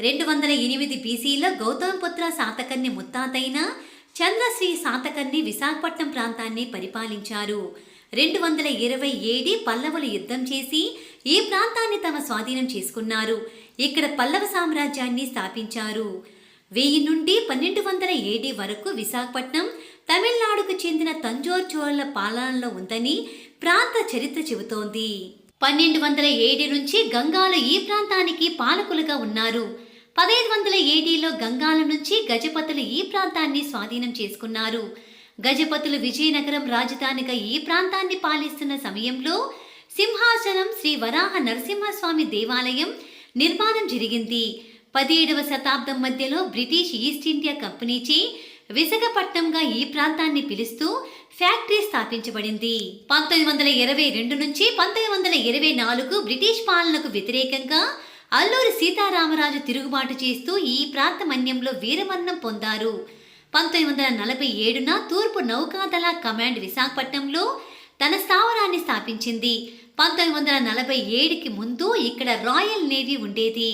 రెండు వందల ఎనిమిది బీసీలో గౌతమపుత్ర శాతకర్ణి ముత్తాతైన చంద్రశ్రీ శాతకర్ణి విశాఖపట్నం ప్రాంతాన్ని పరిపాలించారు. రెండు వందల ఇరవై ఏడి పల్లవులు యుద్ధం చేసి ఈ ప్రాంతాన్ని తమ స్వాధీనం చేసుకున్నారు. ఇక్కడ పల్లవ సామ్రాజ్యాన్ని స్థాపించారు. వెయ్యి నుండి పన్నెండు వందల ఏడి వరకు విశాఖపట్నం తమిళనాడుకు చెందిన తంజోర్ చోళ పాలనలో ఉందని ప్రాంత చరిత్ర చెబుతోంది. పన్నెండు వందల ఏడి నుంచి గంగాలు ఈ ప్రాంతానికి పాలకులుగా ఉన్నారు. పదహైదు వందల ఏడీలో గంగాల నుంచి గజపతులు ఈ ప్రాంతాన్ని స్వాధీనం చేసుకున్నారు. గజపతులు విజయనగరం రాజధానిగా ఈ ప్రాంతాన్ని పాలిస్తున్న సమయంలో సింహాసనం శ్రీ వరాహ నరసింహస్వామి దేవాలయం నిర్మాణం జరిగింది. పదిహేడవ శతాబ్దం మధ్యలో బ్రిటిష్ ఈస్ట్ ఇండియా కంపెనీచే విశాఖపట్నంగా ఈ ప్రాంతాన్ని పిలుస్తూ ఫ్యాక్టరీ స్థాపించబడింది. పంతొమ్మిది వందల ఇరవై రెండు నుంచి పంతొమ్మిది వందల ఇరవై నాలుగు బ్రిటిష్ పాలనకు వ్యతిరేకంగా అల్లూరి సీతారామరాజు తిరుగుబాటు చేస్తూ ఈ ప్రాంత మన్యంలో వీరమరణం పొందారు. పంతొమ్మిది వందల నలభై ఏడున తూర్పు నౌకాదళ కమాండ్ విశాఖపట్నంలో తన స్థావరాన్ని స్థాపించింది. పంతొమ్మిది వందల నలభై ఏడుకి ముందు ఇక్కడ రాయల్ నేవీ ఉండేది.